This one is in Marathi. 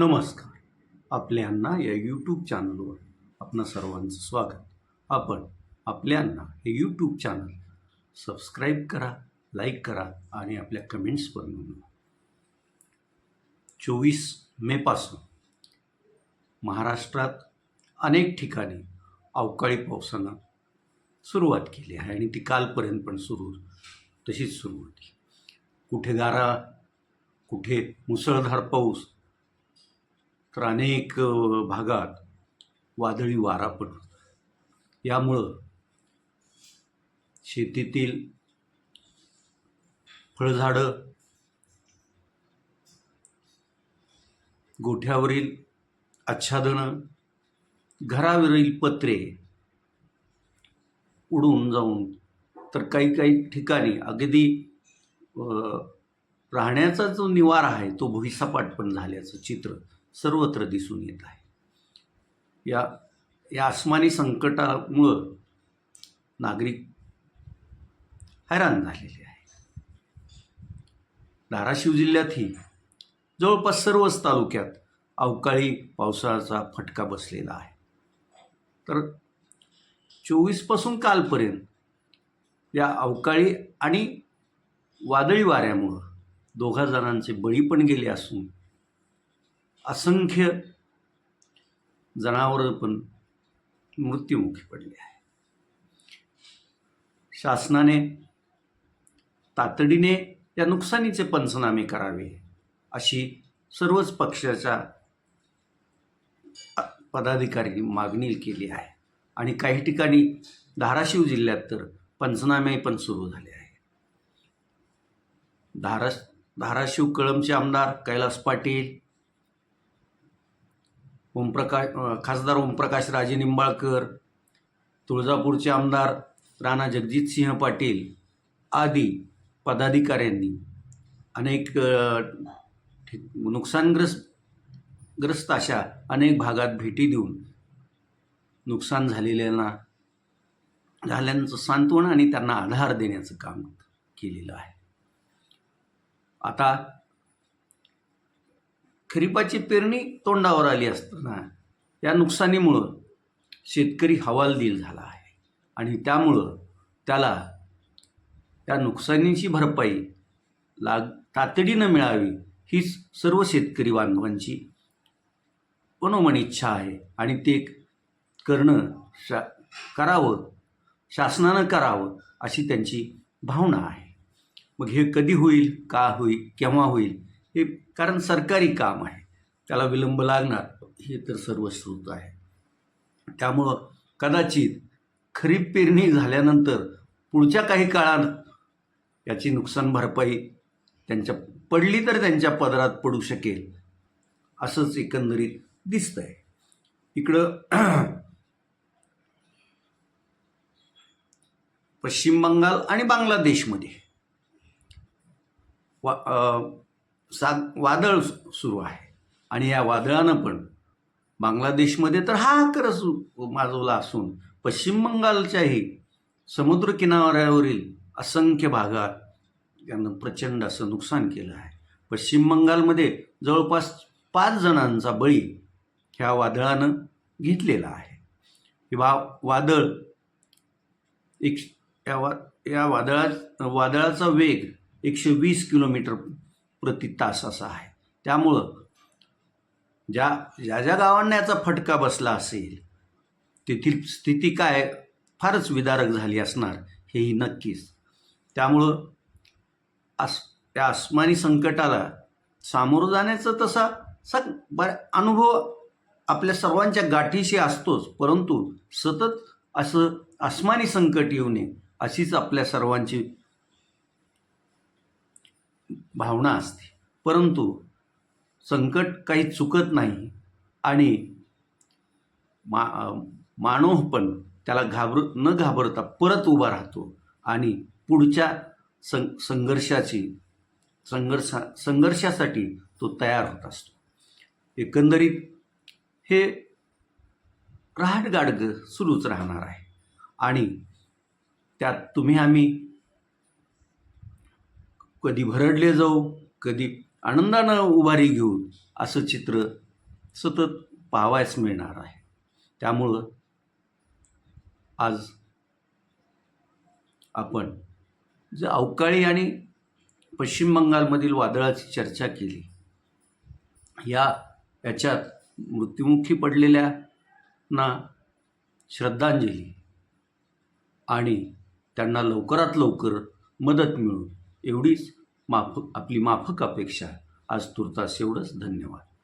नमस्कार. आपल्यांना या यूट्यूब चॅनलवर आपणा सर्वांचं स्वागत. आपण आपल्यांना हे यूट्यूब चॅनल सबस्क्राईब करा लाईक करा आणि आपल्या कमेंट्स पण नोंदवा चोवीस मेपासून महाराष्ट्रात अनेक ठिकाणी अवकाळी पावसानं सुरुवात केली आहे आणि ती कालपर्यंत पण सुरू तशीच सुरू होती. कुठे गारा कुठे मुसळधार पाऊस तर अनेक भागात वादळी वारा पण यामुळं शेतीतील फळझाडं गोठ्यावरील आच्छादनं घरावरील पत्रे उडून जाऊन तर काही काही ठिकाणी अगदी राहण्याचा जो निवारा आहे तो भुईसपाट पण झाल्याचं चित्र सर्वत्र दिसून येत आहे. या या आसमानी संकटामुळं नागरिक हैराण झालेले आहे धाराशिव जिल्ह्यातही जवळपास सर्वच तालुक्यात अवकाळी पावसाचा फटका बसलेला आहे. तर चोवीसपासून कालपर्यंत या अवकाळी आणि वादळी वाऱ्यामुळं दोघा जणांचे बळी पण गेले असून असंख्य जनावरं पण मृत्युमुखी पडली आहे शासनाने तातडीने या नुकसानीचे पंचनामे करावे अशी सर्वच पक्षाच्या पदाधिकारी मागणी केली आहे. आणि काही ठिकाणी धाराशिव जिल्ह्यात तर पंचनामे पण सुरू झाले आहे धारा धाराशिव कळमचे आमदार कैलास पाटील ओमप्रकाश खासदार ओमप्रकाश राजे निंबाळकर तुळजापूरचे आमदार राणा जगजितसिंह पाटील आदी पदाधिकाऱ्यांनी अनेक नुकसानग्रस्त ग्रस्त अशा अनेक भागात भेटी देऊन नुकसान झालेल्यांना झाल्यांचं सांत्वन आणि त्यांना आधार देण्याचं काम केलेलं आहे. आता खरीपाची पेरणी तोंडावर आली असताना या नुकसानीमुळं शेतकरी हवालदिल झाला आहे. आणि त्यामुळं त्याला त्या नुकसानीची भरपाई लाग तातडीनं मिळावी हीच सर्व शेतकरी बांधवांची मनोमन इच्छा आहे. आणि ते करणं शा करावं शासनानं करावं अशी त्यांची भावना आहे. मग हे कधी होईल का होईल केव्हा होईल हे कारण सरकारी काम आहे. त्याला विलंब लागणार हे तर सर्व श्रुत आहे. त्यामुळं कदाचित खरीप पेरणी झाल्यानंतर पुढच्या काही काळात याची नुकसान भरपाई त्यांच्या पडली तर त्यांच्या पदरात पडू शकेल असंच एकंदरीत दिसतं आहे इकडं पश्चिम बंगाल आणि बांगलादेशमध्ये. वा सा वादळ सुरू आहे. आणि या वादळानं पण बांगलादेशमध्ये तर हाहाकार सु माजवला असून पश्चिम बंगालच्याही समुद्रकिनाऱ्यावरील असंख्य भागात यानं प्रचंड असं नुकसान केलं आहे. पश्चिम बंगालमध्ये जवळपास पाच जणांचा बळी ह्या वादळानं घेतलेला आहे. हे वा वादळ एक या वा या वादळा वादळाचा वेग एकशे वीस किलोमीटर प्रति तास असा आहे. त्यामुळं ज्या ज्या ज्या गावांना याचा फटका बसला असेल तेथील स्थिती काय फारच विदारक झाली असणार हेही नक्कीच. त्यामुळं आस त्या आसमानी संकटाला सामोरं जाण्याचा तसा सग बऱ्या अनुभव आपल्या सर्वांच्या गाठीशी असतोच. परंतु सतत असं आसमानी संकट येऊ नये अशीच आपल्या सर्वांची भावना असते. परंतु संकट काही चुकत नाही आणि मा मानव पण त्याला घाबर न घाबरता परत उभा राहतो आणि पुढच्या सं संघर्षाची संघर्षा संघर्षासाठी तो तयार होत असतो. एकंदरीत हे रहाटगाडगं सुरूच राहणार आहे. आणि त्यात तुम्ही आम्ही कधी भरडले जाऊ कधी आनंदानं उभारी घेऊ असं चित्र सतत पाहावयास मिळणार आहे. त्यामुळं आज आपण जे अवकाळी आणि पश्चिम बंगालमधील वादळाची चर्चा केली या याच्यात मृत्युमुखी पडलेल्यांना श्रद्धांजली आणि त्यांना लवकरात लवकर मदत मिळून एवढीच माफक आपली माफक अपेक्षा. आज तुर्तास एवढंच. धन्यवाद.